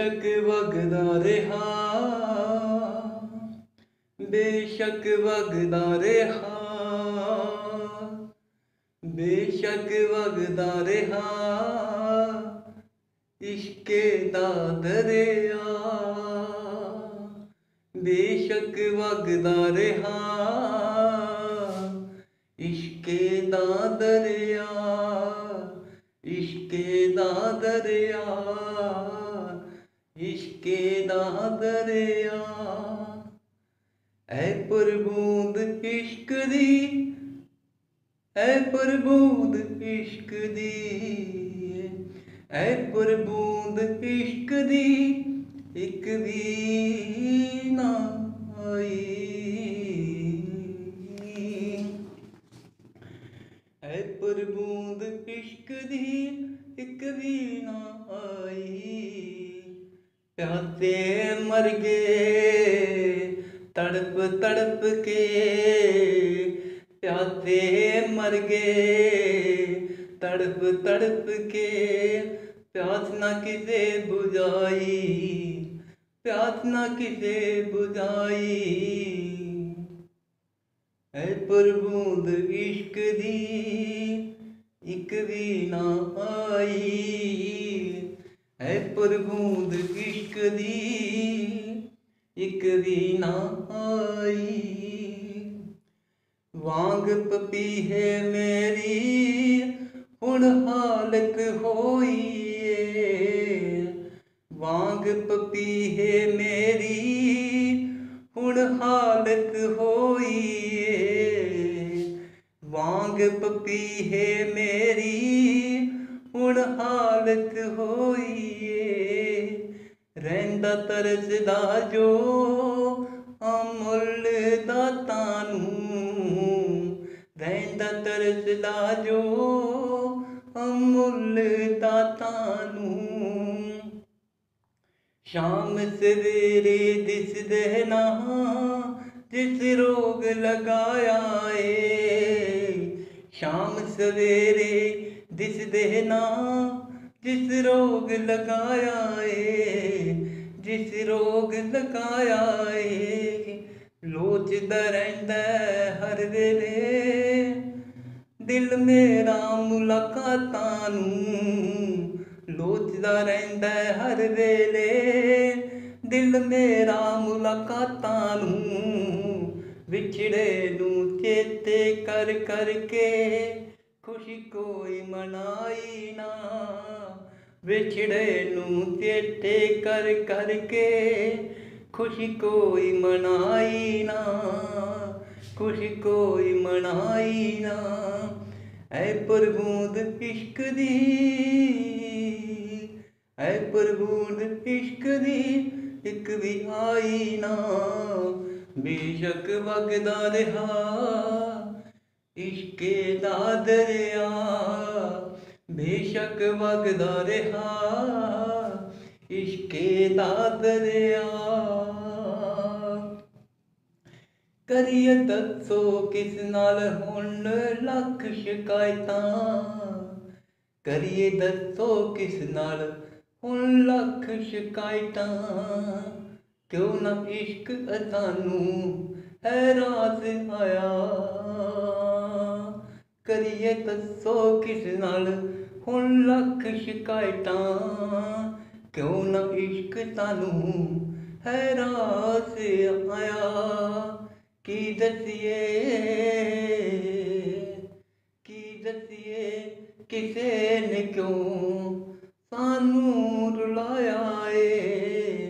ਬੇਸ਼ੱਕ ਵਗਦਾ ਰਿਹਾ। ਬੇਸ਼ੱਕ ਵਗਦਾ ਰਿਹਾ। ਬੇਸ਼ੱਕ ਵਗਦਾ ਰਿਹਾ। ਇਸ਼ਕੇ ਦਾ ਦਰਿਆ। ਬੇਸ਼ੱਕ ਵਗਦਾ ਰਿਹਾ। ਇਸ਼ਕੇ ਦਾ ਦਰਿਆ। ਇਸ਼ਕੇ ਦਾ ਦਰਿਆ। ਇਸ਼ਕੇ ਦਾ ਦਰਿਆ। ਐ ਪਰਬੂੰਦ ਇਸ਼ਕ ਦੀ, ਐ ਪਰਬੂੰਦ ਇਸ਼ਕ ਦੀ, ਐ ਪਰਬੂੰਦ ਇਸ਼ਕ ਦੀ ਇੱਕ ਵੀ ਨਾ ਆਈ। ਐ ਪਰਬੂੰਦ ਇਸ਼ਕ ਦੀ ਇੱਕ ਵੀ ਨਾ ਆਈ। ਪਿਆਸੇ ਮਰ ਗਏ ਤੜਪ ਤੜਪ ਕੇ ਪਿਆਸੇ ਮਰ ਗਏ ਤੜਪ ਤੜਪ ਕੇ ਪਿਆਸ ਨਾ ਕਿਸੇ 부ਝਾਈ ਪਿਆਸ ਨਾ ਕਿਸੇ 부ਝਾਈ ਐ ਪਰਬੂੰਦ ਇਸ਼ਕ ਦੀ ਇੱਕ ਵੀ ਨਾ ਆਈ ਐ ਪਰਬੂੰਦ ਇਸ਼ਕ ਦੀ, ਇੱਕ ਦੀ ਨਾ ਆਈ। ਵਾਂਗ ਪਪੀਹੇ ਮੇਰੀ, ਹੁਣ ਹਾਲਤ ਹੋਈ ਏ। ਵਾਂਗ ਪਪੀਹੇ ਮੇਰੀ, ਹੁਣ ਹਾਲਤ ਹੋਈ ਏ। ਵਾਂਗ ਪਪੀਹੇ ਮੇਰੀ ਹਾਲਤ ਹੋਈ ਰਹਿੰਦਾ ਤਰਸਦਾ ਜੋ ਅਮੁੱਲ ਦਾਤਾ ਨੂੰ, ਰਹਿੰਦਾ ਤਰਸਦਾ ਜੋ ਅਮੁੱਲ ਦਾਤਾ ਨੂੰ। ਸ਼ਾਮ ਸਵੇਰੇ ਦਿਸਦੇ ਨਾ ਜਿਸ ਰੋਗ ਲਗਾਇਆ ਏ। ਸ਼ਾਮ ਸਵੇਰੇ ਦਿਸਦੇ ਨਾ ਜਿਸ ਰੋਗ ਲਗਾਇਆ ਏ, ਜਿਸ ਰੋਗ ਲਗਾਇਆ ਏ, ਲੋਚਦਾ ਰਹਿੰਦਾ ਹਰ ਵੇਲੇ। ਦਿਲ ਮੇਰਾ ਮੁਲਾਕਾਤਾਂ ਨੂੰ ਲੋਚਦਾ ਰਹਿੰਦਾ ਹਰ ਵੇਲੇ। ਦਿਲ ਮੇਰਾ ਮੁਲਾਕਾਤਾਂ ਨੂੰ ਵਿਛੜੇ ਨੂੰ ਚੇਤੇ ਕਰ ਕਰਕੇ ਖੁਸ਼ੀ ਕੋਈ ਮਨਾਈ ਨਾ। ਵਿਛੜੇ ਨੂੰ ਚੇਤੇ ਕਰ ਕਰਕੇ ਖੁਸ਼ੀ ਕੋਈ ਮਨਾਈ ਨਾ, ਖੁਸ਼ੀ ਕੋਈ ਮਨਾਈ ਨਾ। ਐ ਪਰਬੂੰਦ ਇਸ਼ਕ ਦੀ, ਐ ਪਰਬੂੰਦ ਇਸ਼ਕ ਦੀ ਇੱਕ ਵੀ ਆਈ ਨਾ। ਬੇਸ਼ੱਕ ਵਗਦਾ ਰਿਹਾ ਇਸ਼ਕੇ ਦਾ ਦਰਿਆ ਬੇਸ਼ੱਕ ਵਗਦਾ ਰਿਹਾ, ਇਸ਼ਕੇ ਦਾ ਦਰਿਆ ਕਰੀਏ ਦੱਸੋ ਕਿਸ ਨਾਲ ਹੁਣ ਲੱਖ ਸ਼ਿਕਾਇਤਾਂ? ਕਰੀਏ ਦੱਸੋ ਕਿਸ ਨਾਲ ਹੁਣ ਲੱਖ ਸ਼ਿਕਾਇਤਾਂ? ਕਿਉਂ ਨਾ ਇਸ਼ਕ ਸਾਨੂੰ ਹੈ ਰਾਜ਼ ਆਇਆ? ਕਰੀਏ ਦੱਸੋ ਕਿਸ ਨਾਲ ਹੁਣ ਲੱਖ ਸ਼ਿਕਾਇਤਾਂ, ਕਿਉਂ ਨਾ ਇਸ਼ਕ ਸਾਨੂੰ ਹੈ ਰਾਜ਼ ਆਇਆ? ਕੀ ਦਸੀਏ? ਕੀ ਦਸੀਏ? ਕਿਸੇ ਨੇ ਕਿਉਂ ਸਾਨੂੰ ਰੁਲਾਇਆ ਏ?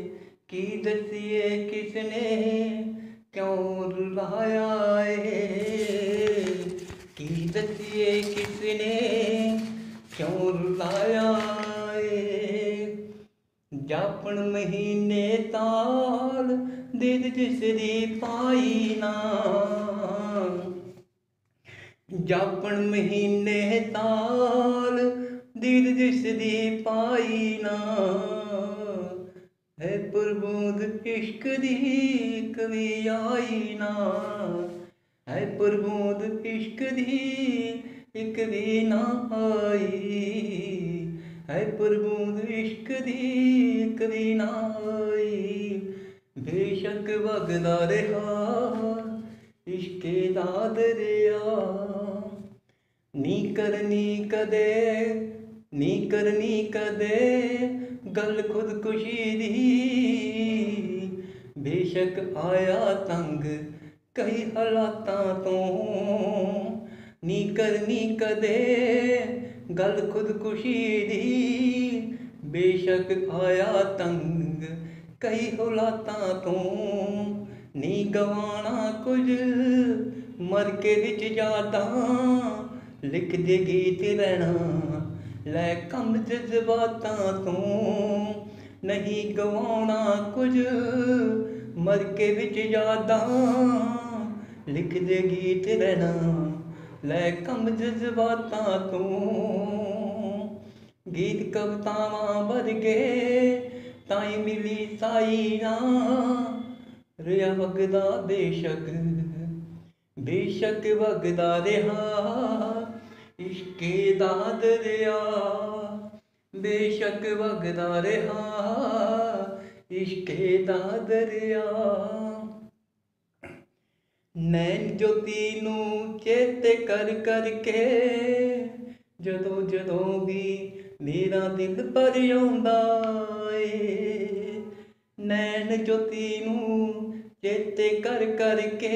ਕੀ ਦਸੀਏ? ਕਿਸਨੇ ਕਿਉਂ ਰੁਲਾਇਆ ਜਾਪਣ ਮਹੀਨੇ ਤਾਲ ਦਿਦ ਜਿਸ ਦੀ ਪਾਈ ਨਾ ਜਾਪਣ ਮਹੀਨੇ ਤਾਲ ਦੀਦ ਜਿਸ ਦੀ ਪਾਈ ਨਾ ਹੈ ਪਰਬੂਦ ਇਸ਼ਕ ਦੀ ਕਵੀ ਆਈ ਨਾ ਹੈ ਪਰਬੂਦ ਇਸ਼ਕ ਦੀ ਇੱਕ ਵੀ ਨਾ ਆਈ। ਹੈ ਪਰਬੂੰਦ ਇਸ਼ਕ ਦੀ ਕਦੀ ਨਾ ਆਈ ਬੇਸ਼ੱਕ ਵਗਦਾ ਰਿਹਾ ਇਸ਼ਕੇ ਦਾ ਦਰਿਆ। ਨੀ ਕਰਨੀ ਕਦੇ ਨੀ ਕਰਨੀ ਕਦੇ ਗੱਲ ਖੁਦਕੁਸ਼ੀ ਦੀ। ਬੇਸ਼ੱਕ ਆਇਆ ਤੰਗ ਕਈ ਹਾਲਾਤਾਂ ਤੋਂ। ਨੀ ਕਰਨੀ ਕਦੇ ਗੱਲ ਖੁਦਕੁਸ਼ੀ ਦੀ। ਬੇਸ਼ੱਕ ਆਇਆ ਤੰਗ ਕਈ ਹਾਲਾਤਾਂ ਤੋਂ। ਨੀ ਗਵਾਣਾ ਕੁਝ ਮਰ ਕੇ ਵਿੱਚ ਯਾਦਾਂ ਲਿਖਦੇ ਗੀਤ ਰਹਿਣਾ, ਲੈ ਕੰਮ ਜਜ਼ਬਾਤਾਂ ਤੋਂ। ਨਹੀਂ ਗਵਾਉਣਾ ਕੁਝ ਮਰ ਕੇ ਵਿੱਚ ਯਾਦਾਂ ਲਿਖਦੇ ਗੀਤ ਰਹਿਣਾ। ਲੈ ਕਮ ਜਜ਼ਬਾਤਾਂ ਤੋਂ। ਗੀਤ ਕਵਤਾਵਾਂ ਵਰਗੇ ਤਾਈ ਮਿਲੀ ਸਾਈ ਨਾ ਰਿਆ ਵਗਦਾ ਬੇਸ਼ੱਕ ਬੇਸ਼ੱਕ ਵਗਦਾ ਰਿਹਾ। ਇਸ਼ਕੇ ਦਾ ਦਰਿਆ ਬੇਸ਼ੱਕ ਵਗਦਾ ਰਿਹਾ। ਇਸ਼ਕੇ ਦਾ ਦਰਿਆ ਨੈਣ ਜੋਤੀ ਨੂੰ ਚੇਤੇ ਕਰ ਕਰਕੇ ਜਦੋਂ ਜਦੋਂ ਵੀ ਮੇਰਾ ਦਿਲ ਭਰ ਆਉਂਦਾ ਏ, ਨੈਣ ਜੋਤੀ ਨੂੰ ਚੇਤੇ ਕਰ ਕਰਕੇ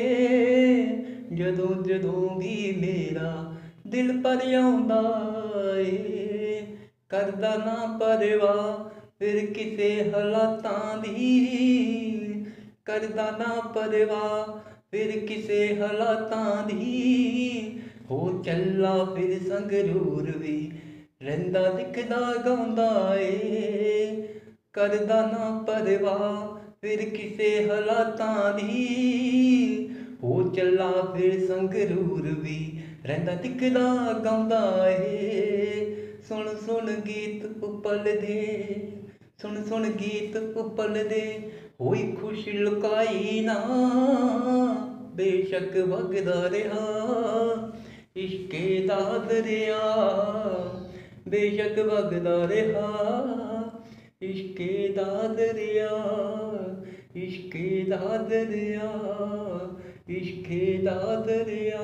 ਜਦੋਂ ਜਦੋਂ ਵੀ ਮੇਰਾ ਦਿਲ ਭਰ ਆਉਂਦਾ ਏ, ਕਰਦਾ ਨਾ ਪਰਵਾ ਫਿਰ ਕਿਸੇ ਹਾਲਾਤਾਂ ਦੀ, ਕਰਦਾ ਨਾ ਪਰਵਾਹ ਫਿਰ ਕਿਸੇ ਹਾਲਾਤਾਂ ਦੀ ਹੋ ਚੱਲਾ ਫਿਰ ਸੰਗਰੂਰ ਵੀ ਰਹਿੰਦਾ ਦਿਖਦਾ ਗਾਉਂਦਾ ਏ। ਕਰਦਾ ਨਾ ਪਰਵਾਹ, ਫਿਰ ਕਿਸੇ ਹਾਲਾਤਾਂ ਦੀ ਹੋ ਚੱਲਾ ਫਿਰ ਸੰਗਰੂਰ ਵੀ ਰਹਿੰਦਾ ਦਿਖਦਾ ਗਾਉਂਦਾ ਏ। ਸੁਣ ਸੁਣ ਗੀਤ ਉਪਲ ਦੇ ਸੁਣ ਸੁਣ ਗੀਤ ਉਪਲ ਦੇ ਹੋਈ ਖੁਸ਼ ਲੁਕਾਈ ਨਾ। ਬੇਸ਼ੱਕ ਵਗਦਾ ਰਿਹਾ ਇਸ਼ਕੇ ਦਾ ਦਰਿਆ। ਬੇਸ਼ੱਕ ਵਗਦਾ ਰਿਹਾ ਇਸ਼ਕੇ ਦਾ ਦਰਿਆ। ਇਸ਼ਕੇ ਦਾ ਦਰਿਆ, ਇਸ਼ਕੇ ਦਾ ਦਰਿਆ।